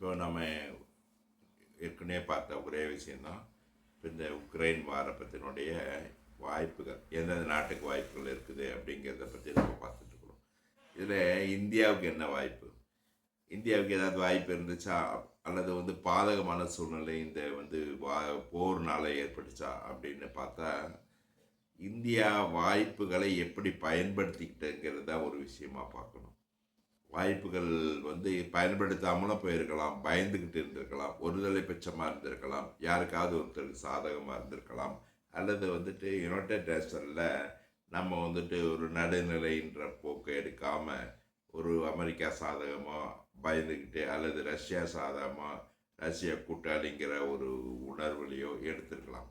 இப்போ நம்ம ஏற்கனவே பார்த்த ஒரே விஷயந்தான் இப்போ இந்த உக்ரைன் வாரப்பத்தினுடைய வாய்ப்புகள் எந்தெந்த நாட்டுக்கு வாய்ப்புகள் இருக்குது அப்படிங்கிறத பற்றி நம்ம பார்த்துட்ருக்குறோம் இதில் இந்தியாவுக்கு என்ன வாய்ப்பு? இந்தியாவுக்கு ஏதாவது வாய்ப்பு இருந்துச்சா? அல்லது வந்து பாதகமான சூழ்நிலை இந்த வந்து வா போர்னால் ஏற்பட்டுச்சா அப்படின்னு பார்த்தா இந்தியா வாய்ப்புகளை எப்படி பயன்படுத்திக்கிட்டுங்கிறது தான் ஒரு விஷயமா பார்க்கணும். வாய்ப்புகள் வந்து பயன்படுத்தாமலும் போயிருக்கலாம் பயந்துக்கிட்டு இருந்திருக்கலாம் ஒருதலை பட்சமாக இருந்திருக்கலாம் யாருக்காவது ஒருத்தருக்கு சாதகமாக இருந்திருக்கலாம் அல்லது வந்துட்டு யுனைடெட் நேஷனில் நம்ம வந்துட்டு ஒரு நடுநிலைன்ற போக்கை எடுக்காமல் ஒரு அமெரிக்கா சாதகமாக பயந்துக்கிட்டு அல்லது ரஷ்யா சாதகமாக ரஷ்யா கூட்டாளிங்கிற ஒரு உணர்வுலையோ எடுத்திருக்கலாம்.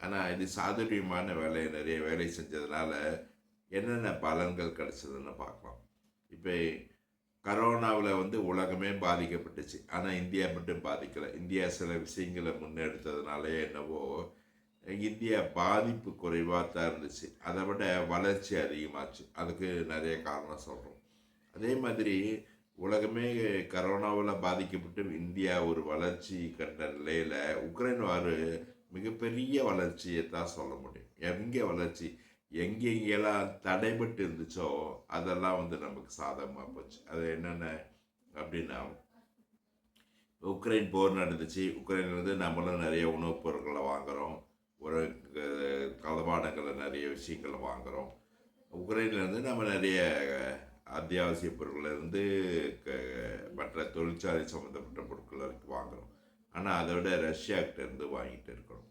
ஆனால் இது சாதுரியமான வேலையை நிறைய வேலை செஞ்சதுனால என்னென்ன பலன்கள் கிடைச்சதுன்னு பார்க்கலாம். இப்போ கரோனாவில் வந்து உலகமே பாதிக்கப்பட்டுச்சு. ஆனால் இந்தியா மட்டும் பாதிக்கலை. இந்தியா சில விஷயங்களை முன்னெடுத்ததுனாலே என்னவோ இந்தியா பாதிப்பு குறைவாக தான் இருந்துச்சு. அதை விட வளர்ச்சி அதிகமாச்சு. அதுக்கு நிறைய காரணம் சொல்கிறோம் அதே மாதிரி உலகமே கரோனாவில் பாதிக்கப்பட்டு இந்தியா ஒரு வளர்ச்சி கண்ட நிலையில் உக்ரைன் வார் மிகப்பெரிய வளர்ச்சியை தான் சொல்ல முடியும். எங்கே வளர்ச்சி? எங்கெங்கெல்லாம் தடைபட்டு இருந்துச்சோ அதெல்லாம் வந்து நமக்கு சாதகமாக போச்சு. அது என்னென்ன அப்படின்னா உக்ரைன் போர் நடந்துச்சு. உக்ரைன்லேருந்து நம்மளும் நிறைய உணவுப் பொருட்களை வாங்குகிறோம் ஒரு தளவாடங்களை நிறைய விஷயங்களை வாங்குகிறோம் உக்ரைன்லேருந்து நம்ம நிறைய அத்தியாவசிய பொருட்கள்லேருந்து மற்ற தொழிற்சாலை சம்மந்தப்பட்ட பொருட்கள் வரைக்கும் வாங்குகிறோம் ஆனால் அதை விட ரஷ்யாக்கிட்ட இருந்து வாங்கிட்டு இருக்கிறோம்.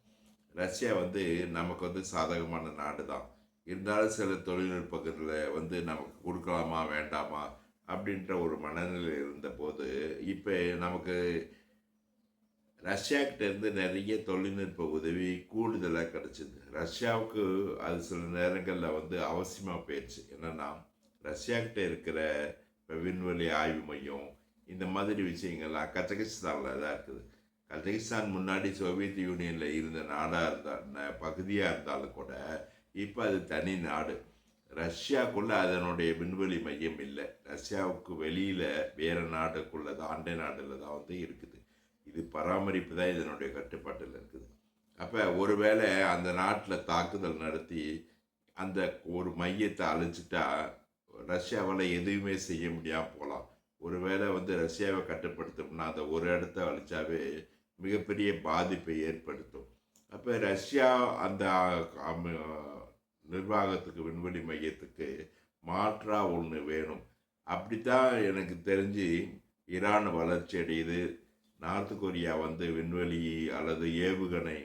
ரஷ்யா வந்து நமக்கு வந்து சாதகமான நாடு தான் இருந்தாலும் சில தொழில்நுட்பத்தில் வந்து நமக்கு கொடுக்கலாமா வேண்டாமா அப்படின்ற ஒரு மனநிலை இருந்தபோது இப்போ நமக்கு ரஷ்யாக்கிட்டேருந்து நிறைய தொழில்நுட்ப உதவி கூடுதலாக கிடச்சிது. ரஷ்யாவுக்கு அது சில நேரங்களில் வந்து அவசியமாக போயிடுச்சு என்னென்னா ரஷ்யாக்கிட்ட இருக்கிற இப்போ விண்வெளி ஆய்வு மையம் இந்த மாதிரி விஷயங்கள்லாம் கஜகஸ்தானில் தான் இருக்குது. கஜகஸ்தான் முன்னாடி சோவியத் யூனியனில் இருந்த நாடாக இருந்தால் பகுதியாக இருந்தாலும் கூட இப்போ அது தனி நாடு. ரஷ்யாக்குள்ளே அதனுடைய விண்வெளி மையம் இல்லை. ரஷ்யாவுக்கு வெளியில் வேறு நாடுக்குள்ளே தான் அண்டை நாடில் தான் வந்து இருக்குது. இது பராமரிப்பு தான் இதனுடைய கட்டுப்பாட்டில் இருக்குது. அப்போ ஒருவேளை அந்த நாட்டில் தாக்குதல் நடத்தி அந்த ஒரு மையத்தை அழிச்சிட்டா ரஷ்யாவால் எதுவுமே செய்ய முடியாமல் போகலாம் ஒருவேளை வந்து ரஷ்யாவை கட்டுப்படுத்தோம்னா அந்த ஒரு இடத்த அழிச்சாவே மிகப்பெரிய பாதிப்பை ஏற்படுத்தும். அப்போ ரஷ்யா அந்த நிர்வாகத்துக்கு விண்வெளி மையத்துக்கு மாற்றாக ஒன்று வேணும். அப்படித்தான் எனக்கு தெரிஞ்சு ஈரான் வளர்ச்சி அடையுது. நார்த் கொரியா வந்து விண்வெளி அல்லது ஏவுகணை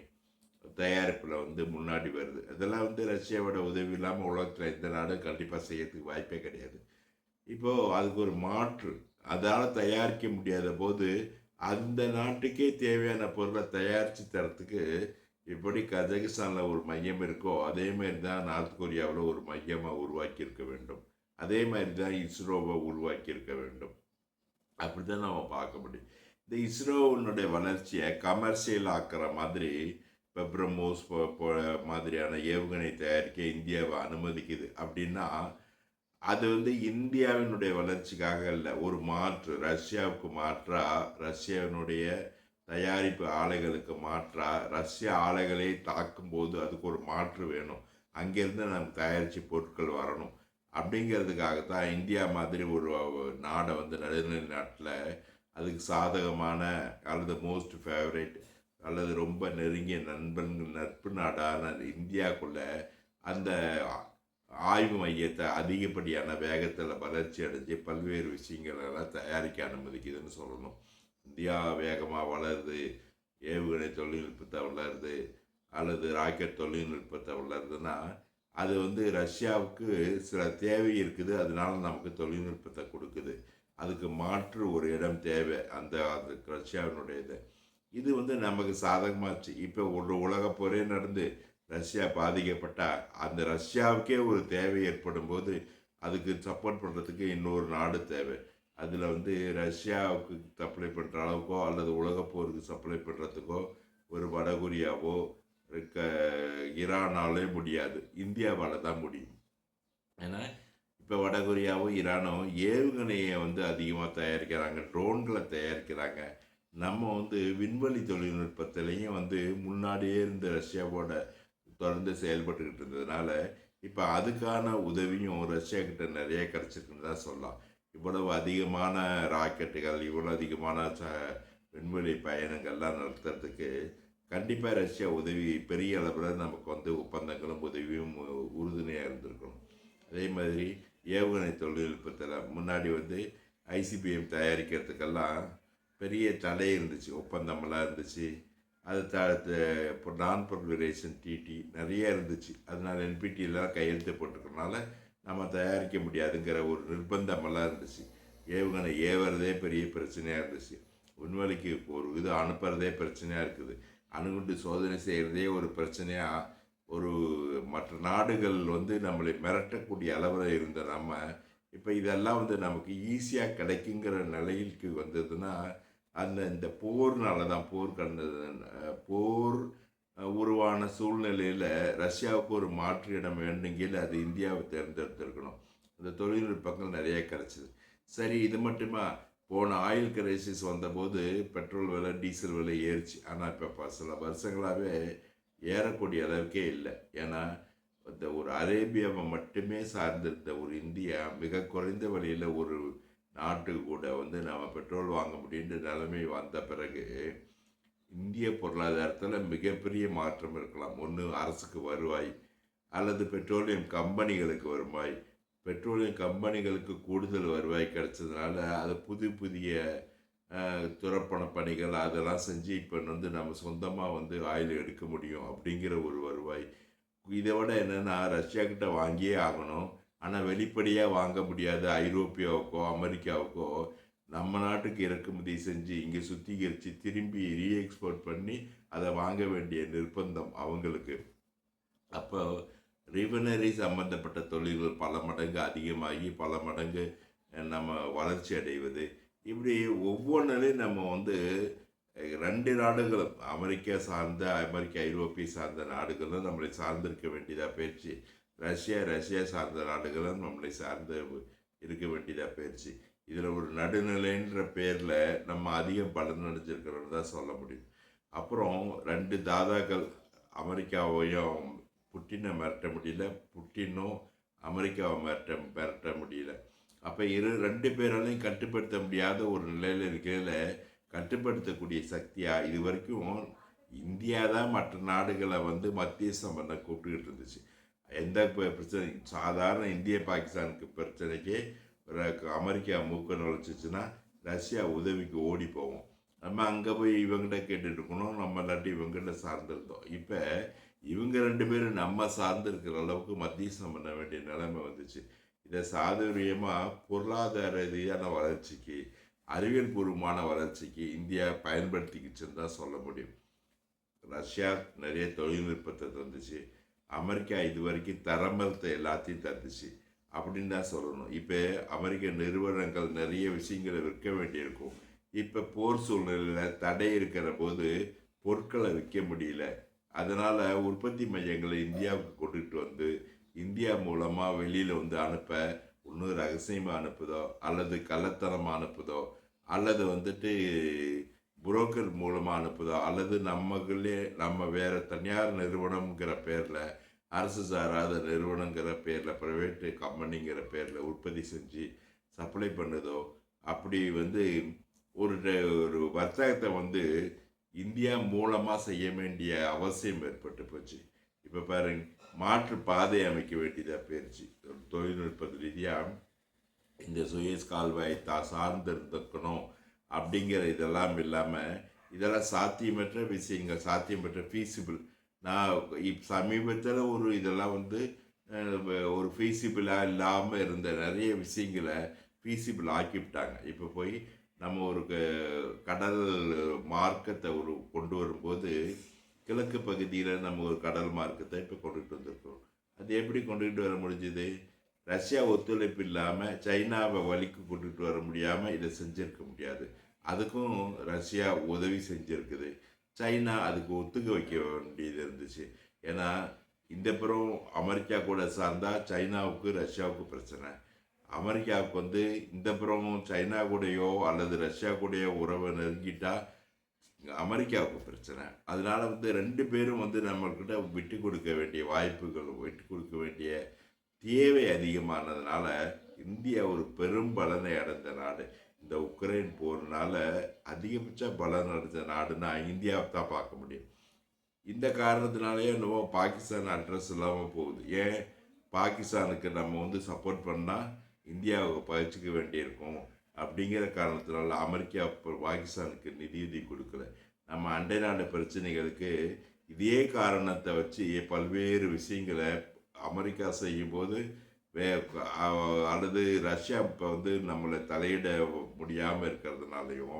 தயாரிப்பில் வந்து முன்னாடி வருது. இதெல்லாம் வந்து ரஷ்யாவோட உதவி இல்லாமல் உலகத்தில் எந்த நாடும் கண்டிப்பாக செய்யறதுக்கு வாய்ப்பே கிடையாது. இப்போது அதுக்கு ஒரு மாற்று. அதால் தயாரிக்க முடியாத போது அந்த நாட்டுக்கே தேவையான பொருளை தயாரித்து தரத்துக்கு எப்படி கஜகிஸ்தானில் ஒரு மையம் இருக்கோ அதே மாதிரி தான் நார்த் கொரியாவில் ஒரு மையமாக உருவாக்கியிருக்க வேண்டும். அதே மாதிரி தான் இஸ்ரோவை உருவாக்கியிருக்க வேண்டும். அப்படி தான் நம்ம பார்க்க முடியும். இந்த இஸ்ரோவினுடைய வளர்ச்சியை கமர்ஷியல் ஆக்கிற மாதிரி இப்போ பிரம்மோஸ் மாதிரியான ஏவுகணை தயாரிக்க இந்தியாவை அனுமதிக்குது அப்படின்னா அது வந்து இந்தியாவினுடைய வளர்ச்சிக்காக இல்லை ஒரு மாற்று ரஷ்யாவுக்கு மாற்றாக ரஷ்யாவினுடைய தயாரிப்பு ஆலைகளுக்கு மாற்றாக ரஷ்ய ஆலைகளை தாக்கும்போது அதுக்கு ஒரு மாற்று வேணும். அங்கேருந்து நமக்கு தயாரித்து பொருட்கள் வரணும். அப்படிங்கிறதுக்காக தான் இந்தியா மாதிரி ஒரு நாடை வந்து நடுநிலை நாட்டில் அதுக்கு சாதகமான அல்லது மோஸ்ட் ஃபேவரேட் அல்லது ரொம்ப நெருங்கிய நண்பன்கள் நட்பு நாடான இந்தியாவுக்குள்ள அந்த ஆய்வு மையத்தை அதிகப்படியான வேகத்தில் வளர்ச்சி அடைஞ்சு பல்வேறு விஷயங்களெல்லாம் தயாரிக்க அனுமதிக்குதுன்னு சொல்லணும். இந்தியா வேகமாக வளருது. ஏவுகணை தொழில்நுட்பத்தை வளருது. அல்லது ராக்கெட் தொழில்நுட்பத்தை வளருதுன்னா அது வந்து ரஷ்யாவுக்கு சில தேவை இருக்குது. அதனால நமக்கு தொழில்நுட்பத்தை கொடுக்குது. அதுக்கு மாற்று ஒரு இடம் தேவை. அந்த அந்த ரஷ்யாவினுடைய இது இது வந்து நமக்கு சாதகமாச்சு. இப்போ ஒரு உலக போரே நடந்து ரஷ்யா பாதிக்கப்பட்டால் அந்த ரஷ்யாவுக்கே ஒரு தேவை ஏற்படும் போது அதுக்கு சப்போர்ட் பண்ணுறதுக்கு இன்னொரு நாடு தேவை. அதில் வந்து ரஷ்யாவுக்கு சப்ளை பண்ணுற அளவுக்கோ அல்லது உலகப்போருக்கு சப்ளை பண்ணுறதுக்கோ ஒரு வடகொரியாவோ இருக்க ஈரானாலே முடியாது. இந்தியாவால் தான் முடியும். ஏன்னா இப்போ வடகொரியாவும் ஈரானும் ஏவுகணையை வந்து அதிகமாக தயாரிக்கிறாங்க ட்ரோன்களை தயாரிக்கிறாங்க. நம்ம வந்து விண்வெளி தொழில்நுட்பத்திலையும் வந்து முன்னாடியே இருந்த ரஷ்யாவோட தொடர்ந்து செயல்பட்டுக்கிட்டு இருந்ததுனால இப்போ அதுக்கான உதவியும் ரஷ்யா கிட்ட நிறைய கிடச்சிருக்குன்னு தான் சொல்லலாம். இவ்வளவு அதிகமான ராக்கெட்டுகள் இவ்வளோ அதிகமான ச விண்வெளி பயணங்கள்லாம் நடத்துறதுக்கு கண்டிப்பாக ரஷ்யா உதவி பெரிய அளவில் நமக்கு வந்து ஒப்பந்தங்களும் உதவியும் உறுதுணையாக இருந்திருக்கணும். அதே மாதிரி ஏவுகணை தொழில்நுட்பத்தில் முன்னாடி வந்து ஐசிபிஎம் தயாரிக்கிறதுக்கெல்லாம் பெரிய தடை இருந்துச்சு ஒப்பந்தமெல்லாம் இருந்துச்சு. அது த இப்போ நான் ப்ரொக்ளரேஷன் டிடி நிறைய இருந்துச்சு. அதனால் என்பிடியெல்லாம் கையெழுத்து போட்டிருக்கனால நம்ம தயாரிக்க முடியாதுங்கிற ஒரு நிர்பந்தமெல்லாம் இருந்துச்சு. ஏவுகணை ஏவுறதே பெரிய பிரச்சனையாக இருந்துச்சு. விண்வெளிக்கு ஒரு இது அனுப்புறதே பிரச்சனையாக இருக்குது. அணுகுண்டு சோதனை செய்கிறதே ஒரு பிரச்சனையாக ஒரு மற்ற நாடுகள் வந்து நம்மளை மிரட்டக்கூடிய அளவில் இருந்த நம்ம இப்போ இதெல்லாம் வந்து நமக்கு ஈஸியாக கிடைக்குங்கிற நிலைக்கு வந்ததுன்னா அந்த இந்த போர்னால தான் போர் கண்டது போர் உருவான சூழ்நிலையில் ரஷ்யாவுக்கு ஒரு மாற்று இடம் வேண்டுங்கில் அது இந்தியாவை தேர்ந்தெடுத்திருக்கணும். அந்த தொழில்நுட்பங்கள் நிறைய கிடச்சிது. சரி இது மட்டுமா? போன ஆயில் கிரைசிஸ் வந்தபோது பெட்ரோல் விலை டீசல் விலை ஏறிச்சு. ஆனால் இப்போ சில வருஷங்களாகவே ஏறக்கூடிய அளவுக்கே இல்லை. ஏன்னா இந்த ஒரு அரேபியாவை மட்டுமே சார்ந்திருந்த ஒரு இந்தியா மிக குறைந்த விலையில் ஒரு நாட்டு கூட வந்து நம்ம பெட்ரோல் வாங்க முடியுன்ற நிலைமை வந்த பிறகு இந்திய பொருளாதாரத்தில் மிகப்பெரிய மாற்றம் இருக்கலாம். ஒன்று அரசுக்கு வருவாய் அல்லது பெட்ரோலியம் கம்பெனிகளுக்கு வருவாய். பெட்ரோலியம் கம்பெனிகளுக்கு கூடுதல் வருவாய் கிடைச்சதுனால அது புது புதிய துறப்பண துரப்பண பணிகள் அதெல்லாம் செஞ்சு இப்போ வந்து நம்ம சொந்தமாக வந்து ஆயில் எடுக்க முடியும் அப்படிங்கிற ஒரு வருவாய். இதை விட என்னென்னா ரஷ்யாக்கிட்ட வாங்கியே ஆகணும். ஆனால் வெளிப்படையாக வாங்க முடியாது ஐரோப்பியாவுக்கோ அமெரிக்காவுக்கோ நம்ம நாட்டுக்கு இறக்குமதி செஞ்சு இங்கே சுத்திகரித்து திரும்பி ரீஎக்ஸ்போர்ட் பண்ணி அதை வாங்க வேண்டிய நிர்பந்தம் அவங்களுக்கு. அப்போ ரிவனரி சம்பந்தப்பட்ட தொழில்கள் பல மடங்கு அதிகமாகி பல மடங்கு நம்ம வளர்ச்சி அடைவது. இப்படி ஒவ்வொன்றிலையும் நம்ம வந்து ரெண்டு நாடுகளும் அமெரிக்கா சார்ந்த அமெரிக்க ஐரோப்பிய சார்ந்த நாடுகளும் நம்மளை சார்ந்திருக்க வேண்டியதாக போயிடுச்சு. ரஷ்யா ரஷ்யா சார்ந்த நாடுகளும் நம்மளை சார்ந்து இருக்க வேண்டியதாக போயிடுச்சு. இதில் ஒரு நடுநிலைன்ற பேரில் நம்ம அதிகம் பலன் அடைஞ்சிருக்கிறோன்னு தான் சொல்ல முடியும். அப்புறம் ரெண்டு தாதாக்கள் அமெரிக்காவையும் புட்டினை மிரட்ட முடியல புட்டினும் அமெரிக்காவை மிரட்ட மிரட்ட முடியல. அப்போ இரு ரெண்டு பேராலையும் கட்டுப்படுத்த முடியாத ஒரு நிலையில் இருக்கிறதுல கட்டுப்படுத்தக்கூடிய சக்தியாக இது வரைக்கும் இந்தியா தான் மற்ற நாடுகளை வந்து மத்தியஸ்தம் பண்ண கூப்பிட்டுக்கிட்டு இருந்துச்சு. எந்த பிரச்சனை சாதாரண இந்திய பாகிஸ்தானுக்கு பிரச்சனைக்கே அமெரிக்கா மூக்க நுழைச்சிச்சுன்னா ரஷ்யா உதவிக்கு ஓடி போவோம் நம்ம அங்கே போய் இவங்ககிட்ட கேட்டுட்டு இருக்கணும் நம்ம இல்லாட்டி இவங்ககிட்ட சார்ந்திருந்தோம். இப்போ இவங்க ரெண்டு பேரும் நம்ம சார்ந்திருக்கிற அளவுக்கு மத்தியசம் பண்ண வேண்டிய நிலைமை வந்துச்சு. இதை சாதுரியமாக பொருளாதார ரீதியான வளர்ச்சிக்கு அறிவியல் பூர்வமான வளர்ச்சிக்கு இந்தியா பயன்படுத்திக்கிச்சுன்னு தான் சொல்ல முடியும். ரஷ்யா நிறைய தொழில்நுட்பத்தை தந்துச்சு. அமெரிக்கா இது வரைக்கும் தரமரத்தை எல்லாத்தையும் தந்துச்சு. அப்படின்னு தான் சொல்லணும். இப்போ அமெரிக்க நிறுவனங்கள் நிறைய விஷயங்களை விற்க வேண்டியிருக்கும். இப்போ போர் சூழ்நிலையில் தடை இருக்கிற போது பொருட்களை விற்க முடியல. அதனால் உற்பத்தி மையங்களை இந்தியாவுக்கு கொண்டுகிட்டு வந்து இந்தியா மூலமாக வெளியில் வந்து அனுப்ப ஒன்று ரகசியமாக அனுப்புதோ அல்லது கள்ளத்தனமாக அனுப்புதோ அல்லது வந்துட்டு புரோக்கர் மூலமாக அனுப்புதோ அல்லது நம்மகளே நம்ம வேறு தனியார் நிறுவனம்ங்கிற பேரில் அரசு சாராத நிறுவனங்கிற பேரில் ப்ரைவேட்டு கம்பெனிங்கிற பேரில் உற்பத்தி செஞ்சு சப்ளை பண்ணுதோ அப்படி வந்து ஒரு ட- ஒரு வர்த்தகத்தை வந்து இந்தியா மூலமாக செய்ய வேண்டிய அவசியம் ஏற்பட்டு போச்சு. இப்போ பாருங்க மாற்று பாதை அமைக்க வேண்டியதாக போயிடுச்சு தொழில்நுட்ப ரீதியாக இந்த சுயஸ் கால்வாய் தா சார்ந்திருந்துக்கணும் அப்படிங்கிற இதெல்லாம் இல்லாமல் இதெல்லாம் சாத்தியமற்ற விஷயங்கள் சாத்தியமற்ற ஃபீஸிபிள் நான் இப் சமீபத்தில் ஒரு இதெல்லாம் வந்து ஒரு ஃபீஸிபிளாக இல்லாமல் இருந்த நிறைய விஷயங்களை ஃபீஸிபிள் ஆக்கிவிட்டாங்க. இப்போ போய் நம்ம ஒரு க- கடல் மார்க்கத்தை ஒரு கொண்டு வரும்போது கிழக்கு பகுதியில் நம்ம ஒரு கடல் மார்க்கத்தை இப்போ கொண்டுகிட்டு வந்திருக்கோம் அது எப்படி கொண்டுகிட்டு வர முடிஞ்சது? ரஷ்யா ஒத்துழைப்பு இல்லாமல் சைனாவை வழிக்கு கொண்டுகிட்டு வர முடியாமல் இதை செஞ்சுருக்க முடியாது. அதுக்கும் ரஷ்யா உதவி செஞ்சுருக்குது. சைனா அதுக்கு ஒத்துக்க வைக்க வேண்டியது இருந்துச்சு. ஏன்னா இந்த புறம் அமெரிக்கா கூட சார்ந்தா சைனாவுக்கு ரஷ்யாவுக்கு பிரச்சனை. அமெரிக்காவுக்கு வந்து இந்த புறம் சைனா கூடயோ அல்லது ரஷ்யா கூடயோ உறவை நெருங்கிட்டா அமெரிக்காவுக்கு பிரச்சனை. அதனால வந்து ரெண்டு பேரும் வந்து நம்மக்கிட்ட விட்டு கொடுக்க வேண்டிய வாய்ப்புகள் விட்டு கொடுக்க வேண்டிய தேவை அதிகமானதுனால இந்தியா ஒரு பெரும் பலனை அடைந்த நாடு. இந்த உக்ரைன் போர்னால அதிகபட்ச பலன் அடைஞ்ச நாடுன்னா இந்தியாவை தான் பார்க்க முடியும். இந்த காரணத்தினாலேயே என்னவோ பாகிஸ்தான் அட்ரஸ் இல்லாமல் போகுது. ஏன்? பாகிஸ்தானுக்கு நம்ம வந்து சப்போர்ட் பண்ணால் இந்தியாவை பகிர்ச்சிக்க வேண்டியிருக்கும். அப்படிங்கிற காரணத்தினால அமெரிக்கா இப்போ பாகிஸ்தானுக்கு நிதியுதவி கொடுக்கல. நம்ம அண்டை நாடு பிரச்சனைகளுக்கு இதே காரணத்தை வச்சு பல்வேறு விஷயங்களை அமெரிக்கா செய்யும்போது அல்லது ரஷ்யா இப்போ வந்து நம்மளை தலையிட முடியாமல் இருக்கிறதுனாலையும்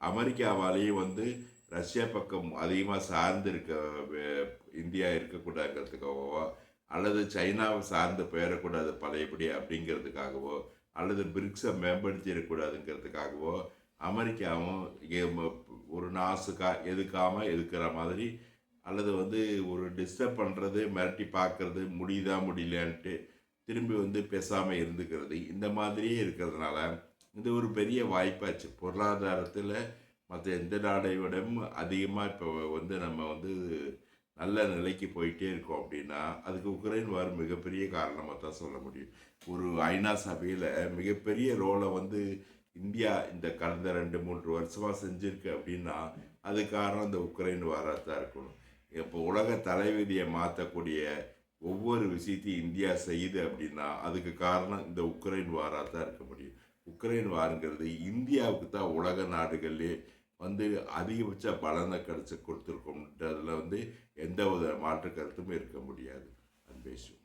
அமெரிக்காவாலேயும் வந்து ரஷ்யா பக்கம் அதிகமாக சார்ந்து இருக்க வே- இந்தியா இருக்கக்கூடாதுங்கிறதுக்காகவோ அல்லது சைனாவை சார்ந்து போயிடக்கூடாது பழையபடி அப்படிங்கிறதுக்காகவோ அல்லது பிரிக்ஸை மேம்படுத்திடக்கூடாதுங்கிறதுக்காகவோ அமெரிக்காவும் ஒரு நாசுக்கா எதுக்காமல் எதுக்கிற மாதிரி அல்லது வந்து ஒரு டிஸ்டர்ப் பண்ணுறது மிரட்டி பார்க்குறது முடியுதா முடியலான்ட்டு திரும்பி வந்து பேசாமல் இருந்துக்கிறது. இந்த மாதிரியே இருக்கிறதுனால இது ஒரு பெரிய வாய்ப்பாச்சு. பொருளாதாரத்தில் மற்ற எந்த நாடை விடவும் அதிகமாக இப்போ வந்து நம்ம வந்து நல்ல நிலைக்கு போயிட்டே இருக்கோம் அப்படின்னா அதுக்கு உக்ரைன் வார் மிகப்பெரிய காரணமாக தான் சொல்ல முடியும். ஒரு ஐநா சபையில் மிகப்பெரிய ரோலை வந்து இந்தியா இந்த கடந்த ரெண்டு மூன்று வருஷமாக செஞ்சுருக்கு அப்படின்னா அது காரணம் இந்த உக்ரைன் வாராக தான் இருக்கணும். இப்போ உலக தலைவிதியை மாற்றக்கூடிய ஒவ்வொரு விஷயத்தையும் இந்தியா செய்யுது அப்படின்னா அதுக்கு காரணம் இந்த உக்ரைன் வாராக தான் இருக்க முடியும். உக்ரைன் வாருங்கிறது இந்தியாவுக்கு தான் உலக நாடுகள்லேயே வந்து அதிகபட்ச பலனை கிடச்சி கொடுத்துருக்கோம்ன்றதில் வந்து எந்த வித மாற்று கருத்துமே இருக்க முடியாது. அன்பேஷு.